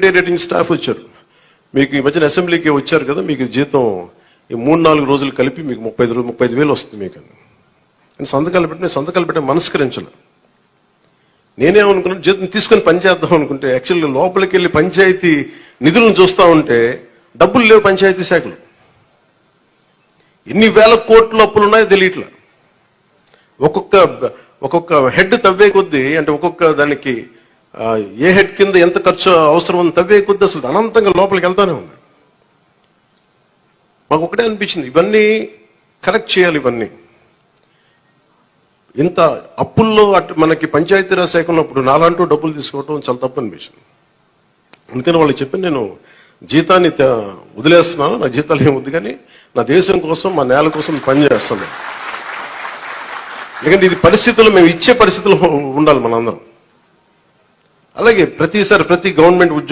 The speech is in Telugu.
రేటింగ్ స్టాఫ్ వచ్చారు. మీకు ఈ మధ్యన అసెంబ్లీకి వచ్చారు కదా మీకు జీతం ఈ మూడు నాలుగు రోజులు కలిపి మీకు ముప్పై ఐదు ముప్పై ఐదు వేలు వస్తుంది మీకు. అని సంతకాలు పెట్టిన సంతకాలు పెట్టిన మనస్కరించలే నేనేమనుకున్నాను జీతం తీసుకొని పని చేద్దాం అనుకుంటే యాక్చువల్లీ లోపలికి వెళ్ళి పంచాయతీ నిధులను చూస్తా ఉంటే డబ్బులు లేవు పంచాయతీ శాఖలు. ఎన్ని వేల కోట్ల అప్పులు ఉన్నాయో తెలియట్లా. ఒక్కొక్క ఒక్కొక్క హెడ్ తవ్వే కొద్దీ అంటే ఒక్కొక్క దానికి ఏ హెడ్ కింద ఎంత ఖర్చు అవసరం ఉంది తవ్వే కొద్ది అసలు అనంతంగా లోపలికి వెళ్తానే ఉంది. మాకు ఒకటే అనిపించింది ఇవన్నీ కరెక్ట్ చేయాలి ఇవన్నీ. ఇంత అప్పుల్లో అటు మనకి పంచాయతీరాజ్ శాఖ ఉన్నప్పుడు నాలంటూ డబ్బులు తీసుకోవటం చాలా తప్పు అనిపించింది. అందుకని వాళ్ళకి చెప్పి నేను జీతాన్ని వదిలేస్తున్నాను నా జీతాలు ఏమొద్దు కానీ నా దేశం కోసం మా నేల కోసం పనిచేస్తున్నాను ఎందుకంటే ఇది పరిస్థితులు మేము ఇచ్చే పరిస్థితులు ఉండాలి మనందరం. అలాగే ప్రతిసారి ప్రతి గవర్నమెంట్ ఉద్యోగం